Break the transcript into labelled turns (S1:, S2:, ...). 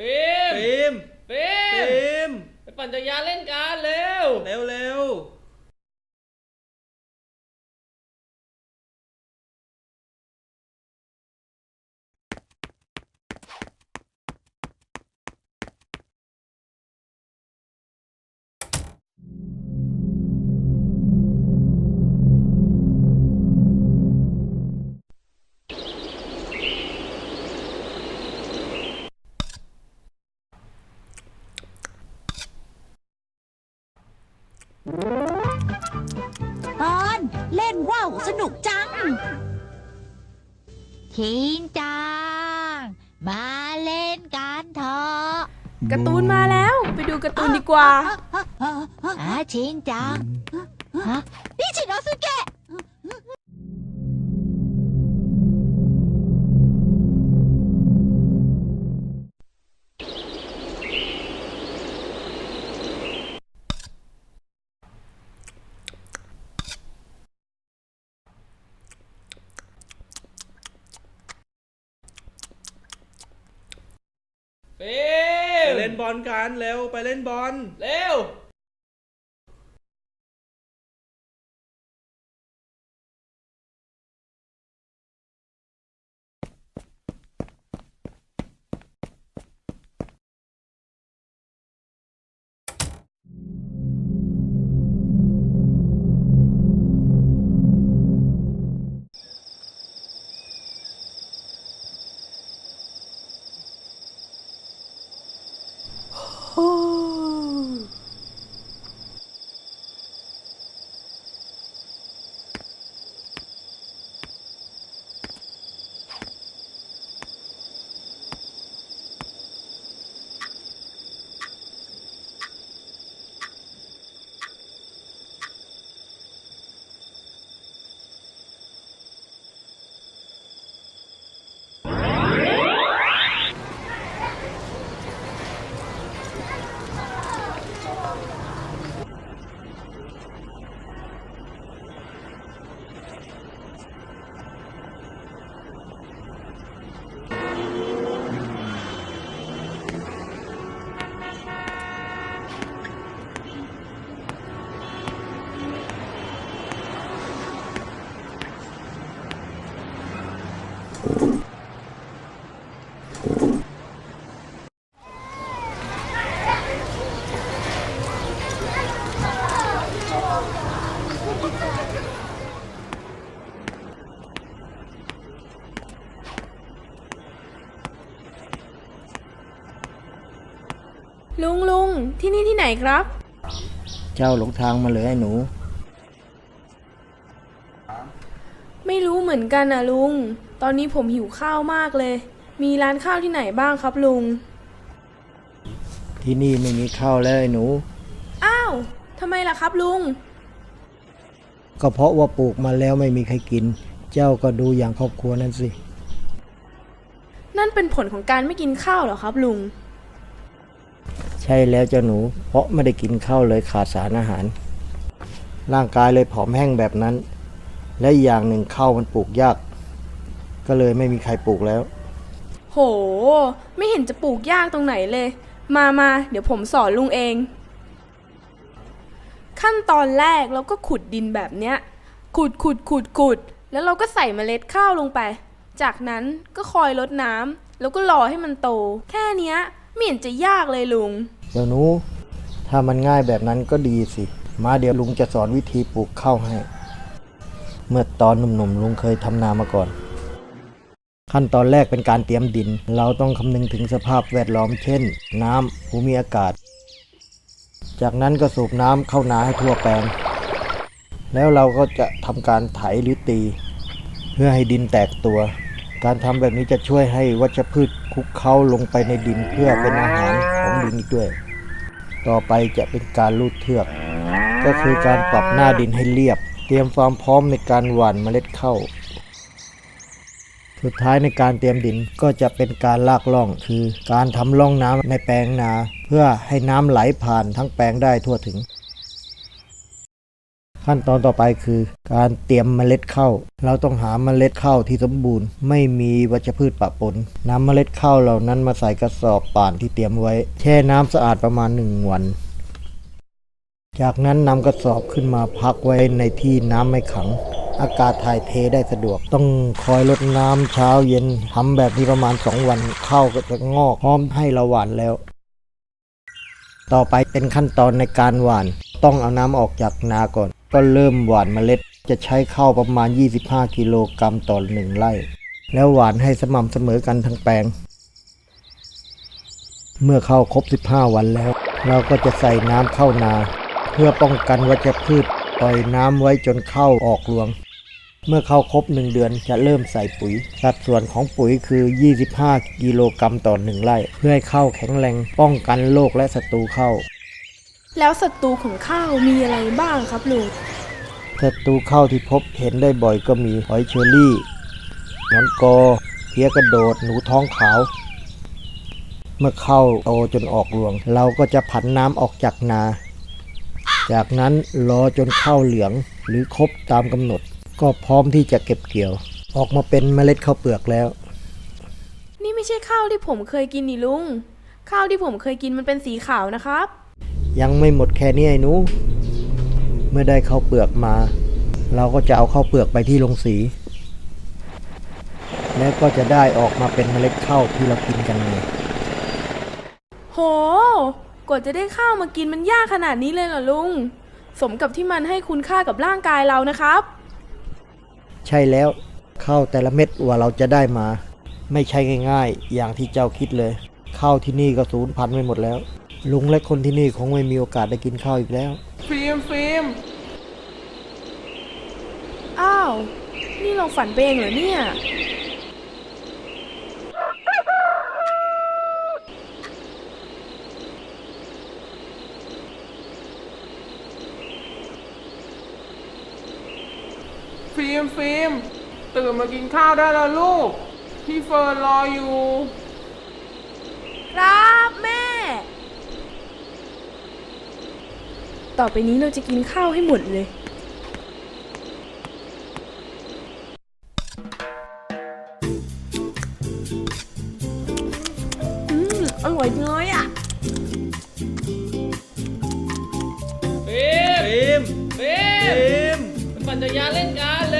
S1: พิมพิ
S2: ม
S1: พิมฟ
S2: ิมไ
S1: ปปั่นจักรยานเล่นกันเร็ว
S3: เร็วเร็ว
S4: ตอนเล่นว่าวสนุกจังชินจัง มาเล่นกันเถอะ
S5: การ์ตูนมาแล้ว ไปดูการ์ตูนดีกว่า
S4: อาชินจัง ฮะนี่ชินโนสุเกะ
S1: ฟิ
S3: ไป
S1: ล์ม
S3: เล่นบอลกันเร็วไปเล่นบอล
S1: เร็ว oh.
S5: ลุงลุงที่นี่ที่ไหนครับ
S6: เจ้าหลงทางมาเลยไอ้หนู
S5: ไม่รู้เหมือนกันนะลุง ตอนนี้ผมหิวข้าวมากเลย มีร้านข้าวที่ไหนบ้างครับลุง
S6: ที่นี่ไม่มีข้าวแล้วไอ้หนู
S5: อ้าวทำไมล่ะครับลุง
S6: ก็เพราะว่าปลูกมาแล้วไม่มีใครกิน เจ้าก็ดูอย่างครอบครัวนั่นสิ
S5: นั่นเป็นผลของการไม่กินข้าวเหรอครับลุง
S6: ใช่แล้วเจ้าหนู เพราะไม่ได้กินข้าวเลยขาดสารอาหาร ร่างกายเลยผอมแห้งแบบนั้น และอย่างหนึ่งข้าวมันปลูกยาก ก็เลยไม่มีใครปลูกแล้ว
S5: โห ไม่เห็นจะปลูกยากตรงไหนเลย มามาเดี๋ยวผมสอนลุงเอง ขั้นตอนแรกเราก็ขุดดินแบบเนี้ย ขุดขุดขุดขุด แล้วเราก็ใส่เมล็ดข้าวลงไป จากนั้นก็คอยรดน้ำแล้วก็รอให้มันโต แค่เนี้ย ไม่เห็นจะยากเลยลุง
S6: เจ้าหนูถ้ามันง่ายแบบนั้นก็ดีสิ มาเดี๋ยวลุงจะสอนวิธีปลูกข้าวให้ เมื่อตอนหนุ่มๆลุงเคยทำนามาก่อน ขั้นตอนแรกเป็นการเตรียมดิน เราต้องคำนึงถึงสภาพแวดล้อมเช่น น้ำภูมิอากาศ จากนั้นก็สูบน้ำเข้านาให้ทั่วแปลง แล้วเราก็จะทำการไถหรือตี เพื่อให้ดินแตกตัว การทำแบบนี้จะช่วยให้วัชพืชคุกเข้าลงไปในดินเพื่อเป็นอาหารของดินอีกด้วย ต่อไปจะเป็นการลูดเทือก ก็คือการปรับหน้าดินให้เรียบ เตรียมความพร้อมในการหว่านเมล็ดข้าวสุดท้ายในการเตรียมดินก็จะเป็นการลากล่อง คือการทำร่องน้ำในแปลงนา เพื่อให้น้ำไหลผ่านทั้งแปลงได้ทั่วถึง ขั้นตอนต่อไปคือการเตรียมเมล็ดข้าว เราต้องหาเมล็ดข้าวที่สมบูรณ์ ไม่มีวัชพืชปะปนนำเมล็ดข้าวเหล่านั้นมาใส่กระสอบป่านที่เตรียมไว้ แช่น้ำสะอาดประมาณหนึ่งวัน จากนั้นนำกระสอบขึ้นมาพักไว้ในที่น้ำไม่ขัง อากาศถ่ายเทได้สะดวก ต้องคอยรดน้ำเช้าเย็นทำแบบนี้ประมาณ 2 วันข้าวก็จะงอกพร้อมให้เราหว่านแล้ว ต่อไปเป็นขั้นตอนในการหว่าน ต้องเอาน้ำออกจากนาก่อน ก็เริ่มหว่านเมล็ดจะใช้ข้าวประมาณ 25 กิโลกรัมต่อหนึ่งไร่ แล้วหว่านให้สม่ำเสมอกันทั้งแปลง เมื่อเข้าครบ 15 วันแล้ว เราก็จะใส่น้ำเข้านา เพื่อป้องกันวัชพืชปล่อยน้ำไว้จนเข้าออกรวง เมื่อเข้าครบ 1 เดือนจะเริ่มใส่ปุ๋ย สัดส่วนของปุ๋ยคือ 25 กิโลกรัมต่อ1ไร่ เพื่อให้ข้าวแข็งแรงป้องกันโรคและศัตรูเข้า
S5: แล้วศัตรูของข้าวมีอะไรบ้างครับลุง
S6: ศัตรูเข้าที่พบเห็นได้บ่อยก็มีหอยเชอรี่หนอนกอเพี้ยกระโดดหนูท้องขาว เมื่อเข้าโตจนออกรวง เราก็จะผันน้ำออกจากนา จากนั้นรอจนข้าวเหลืองหรือครบตามกำหนด ก็พร้อมที่จะเก็บเกี่ยว ออกมาเป็นเมล็ดข้าวเปลือกแล้ว
S5: นี่ไม่ใช่ข้าวที่ผมเคยกินนี่ลุง ข้าวที่ผมเคยกินมันเป็นสีขาวนะครับ
S6: ยังไม่หมดแค่นี้ไอ้หนู เมื่อได้ข้าวเปลือกมา เราก็จะเอาข้าวเปลือกไปที่โรงสี แล้วก็จะได้ออกมาเป็นเมล็ดข้าวที่เรากินกันไง
S5: โห กว่าจะได้ข้าวมากินมันยากขนาดนี้เลยเหรอลุง สมกับที่มันให้คุณค่ากับร่างกายเรานะครับ
S6: ใช่แล้วข้าวแต่ละเม็ดว่าเราจะได้มา ไม่ใช่ง่าย ๆ อย่างที่เจ้าคิดเลยข้าวที่นี่ก็สูญพันธุ์ไปหมดแล้ว ลุงและคนที่นี่คงไม่มีโอกาสได้กินข้าวอีกแล้ว
S3: ฟิล์มฟิล์ม
S5: อ้าว นี่เราฝันไปเองเหรอเนี่ย
S3: ฟิล์มฟิล์มตื่นมากินข้าวได้แล้วลูก พี่เฟิร์นรออยู่
S5: ครับแม่ ต่อไปนี้เราจะกินข้าวให้หมดเลย อืม อร่อยจังเลยอะ
S3: ฟิล์มฟิล์มฟิล์มปั่นจักรยานเล่นกันเร็